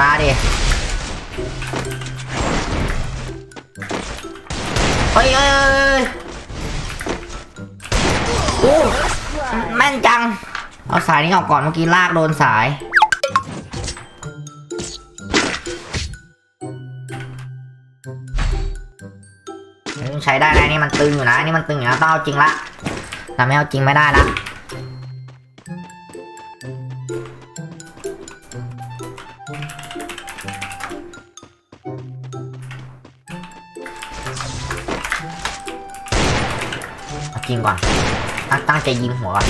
มาดิเฮ้ยเฮ้ยเฮ้แม่นจัง เอาสายนี้ออกก่อนเมื่อกี้ลากโดนสาย ใช้ได้นะนี่มันตึงอยู่นะ นี่มันตึงอยู่นะต้องเอาจริงละแต่ไม่เอาจริงไม่ได้ละ ก่อนตั้งตั้งใจยิงหัวก่อน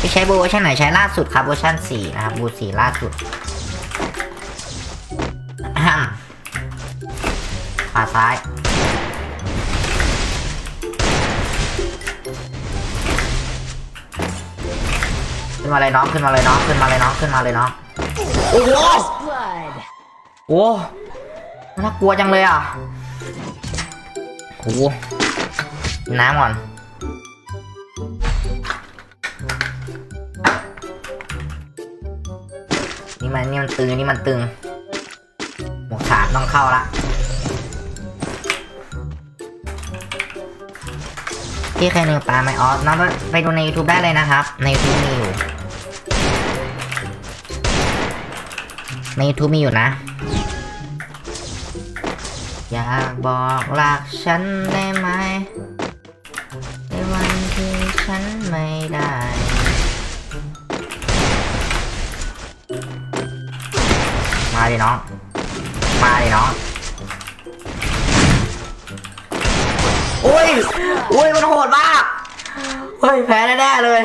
พี่ใช้บูเวอร์ชันไหนใช้ล่าสุดครับเวอร์ชัน4นะครับบู4ล่าสุดอะฮั่มขาซ้ายขึ้นมาเลยน้องขึ้นมาเลยน้องขึ้นมาเลยน้องขึ้นมาเลยน้องโอ้โห Blood. โอ้น่ากลัวจังเลยอะโอ้โหกิ น้ำก่อน นี่มันนี่มันตึงอันนี่มันตึง หมวกขาดต้องเข้าละที่เคยหนึ่งตาไหมออสน้องไปดูใน YouTube ได้เลยนะครับ ใน YouTube มีอยู่ ใน YouTube มีอยู่นะ อยากบอกรักฉันได้ไหม ไม่ได้ มาดิน้อง มาดิน้อง โอ้ย โอ้ย มันโหดมาก เฮ้ย แพ้แน่ๆเลย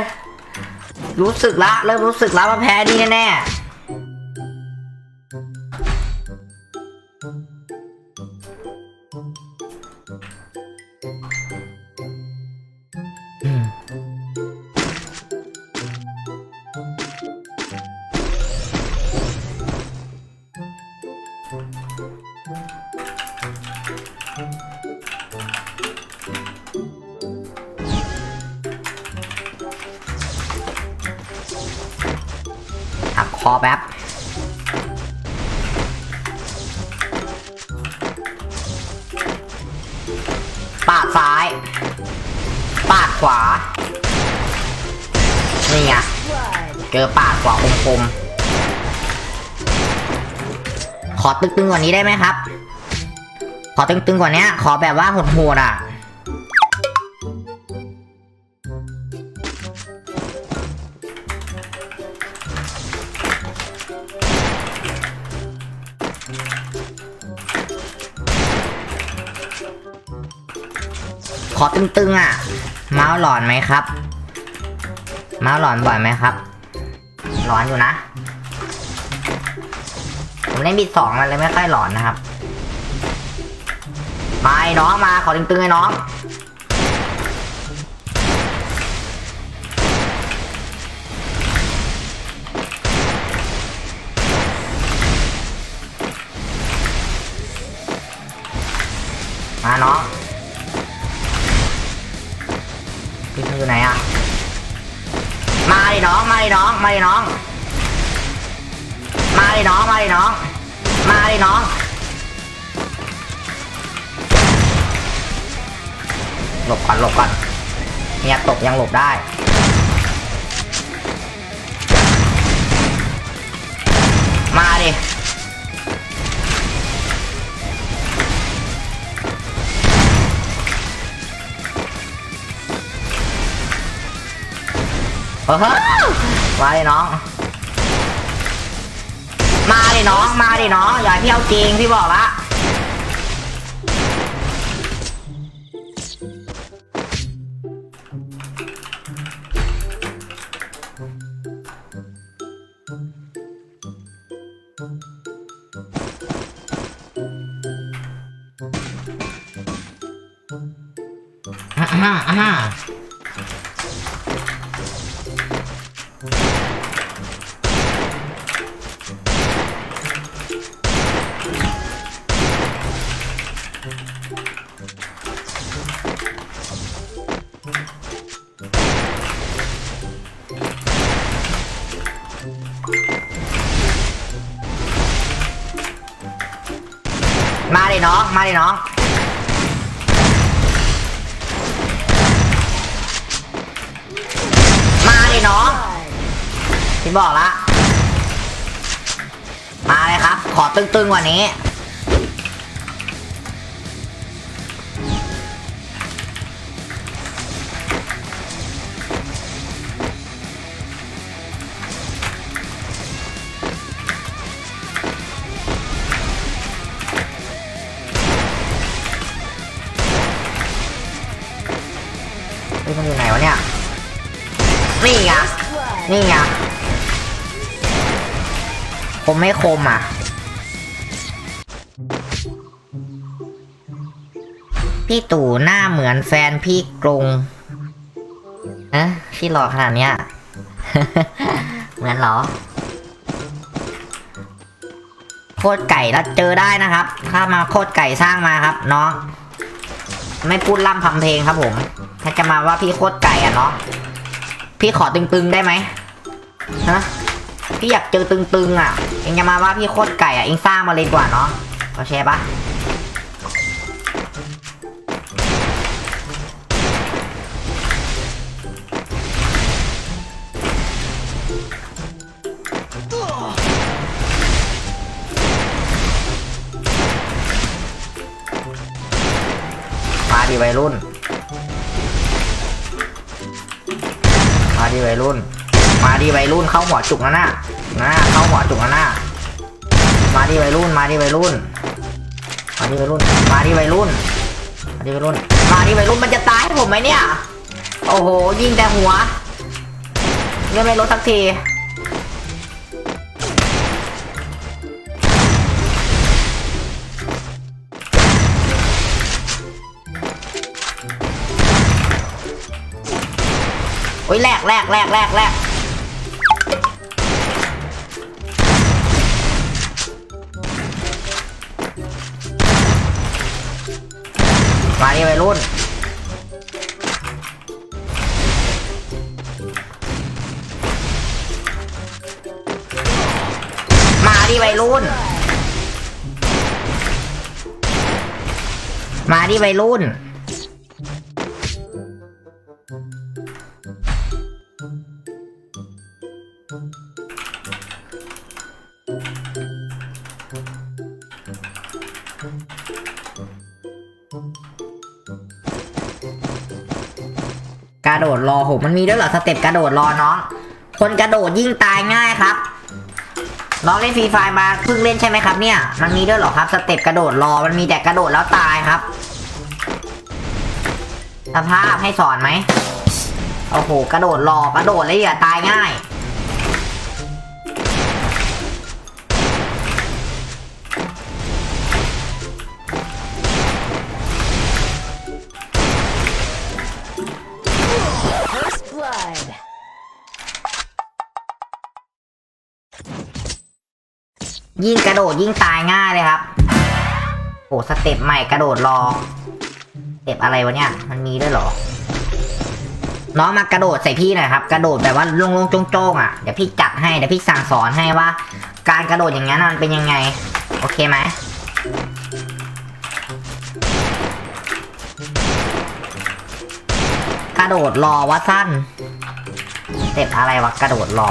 รู้สึกละ เริ่มรู้สึกล้วว่าแพ้นี่แน่ๆ อแป๊บ ปาดซ้าย ปาดขวา นี่ไง เจอปาดขวาคมๆ ขอตึงๆกว่านี้ได้ไหมครับ ขอตึงๆกว่านี้ ขอแบบว่าโหดๆอะ ขอตึงๆอะ เมาส์หลอนไหมครับ เมาส์หลอนบ่อยไหมครับ หลอนอยู่นะ ผมเล่นบีสองมันเลยไม่ค่อยหลอนนะครับ มาไอ้น้องมาขอตึงๆไอ้น้อง มาดิน้อง มาดิน้อง มาดิน้อง มาดิน้องมาดิน้อง หลบก่อนหลบก่อนเนี่ยตกยังหลบได้มาดิเออ มาดิน้อง มาดิน้อง มาดิน้อง อย่าให้พี่เอาจริงพี่บอกละอ่าอ่า มาน้องมาดิน้องมาดิน้องพี่บอกละมาเลยครับ ขอตึงๆกว่านี้ มันอยู่ไหนวะเนี่ย นี่ไง นี่ไงคมไม่คมอะ พี่ตู่หน้าเหมือนแฟนพี่กรุงเอ๊ะพี่หล่อขนาดเนี้ย เหมือนเหรอ โคตรไก่แล้วเจอได้นะครับ ถ้ามาโคตรไก่สร้างมาครับน้องไม่พูดล่ำทำเพลงครับผม ถ้าจะมาว่าพี่โคตรไก่อะเนาะพี่ขอตึงๆได้ไหมฮะพี่อยากเจอตึงๆอะเองจะมาว่าพี่โคตรไก่อะเองสร้างมาเลยกว่าเนาะโอเคปะมาดิวัยรุ่น มาดีวัยรุ่น มาดีวัยรุ่นเข้าหัวจุกนะน่ะนะเข้าหัวจุกนะน่ะมาดีวัยรุ่น มาดีวัยรุ่น มาดีวัยรุ่น มาดีวัยรุ่น มาดีวัยรุ่น มาดีวัยรุ่นมันจะตายให้ผมไหมเนี่ย โอ้โห ยิงแต่หัวเรื่องไม่ลดสักที โอ้ยแลกแลกแลกแลกแลกมาดิวัยรุ่นมาดิวัยรุ่น มาดิวัยรุ่น ดรอโหมันมีด้วยเหรอสเต็ปกระโดดรอน้อง คนกระโดดยิ่งตายง่ายครับน้องเล่นฟรีไฟมาเพิ่งเล่นใช่ไหมครับเนี่ย มันมีด้วยเหรอครับสเต็ปกระโดดรอมันมีแต่กระโดดแล้วตายครับสภาพให้สอนไหมโอ้โหกระโดดรอกระโดดเลยอย่าตายง่าย ยิ่งกระโดดยิ่งตายง่ายเลยครับ โอ้สเต็ปใหม่กระโดดรอสเต็ปอะไรวะเนี่ย มันมีด้วยเหรอ น้องมากระโดดใส่พี่หน่อยครับ กระโดดแบบว่าลงลงๆโจ้งๆอะ เดี๋ยวพี่จัดให้ เดี๋ยวพี่สั่งสอนให้ว่า การกระโดดอย่างนั้นมันเป็นยังไง โอเคไหมกระโดดรอว่าสั้นสเต็ปอะไรวะกระโดดรอ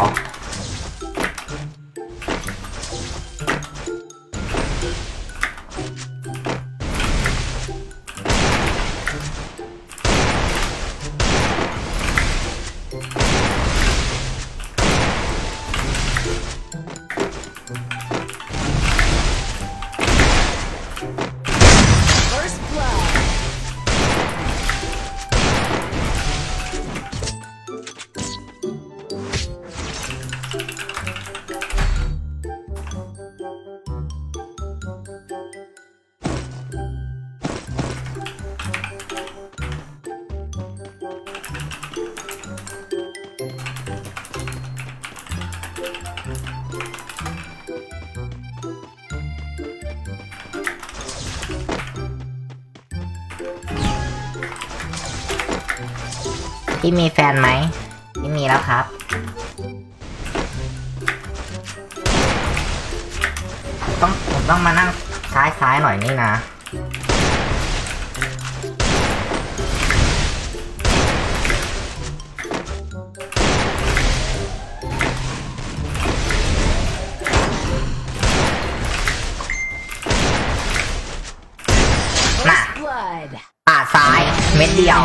พี่มีแฟนไหมพี่มีแล้วครับ ต้องผมต้องมานั่งคล้ายซ้ายหน่อยนี่นะ น่ป่าดซ้ายเม็ดเดียว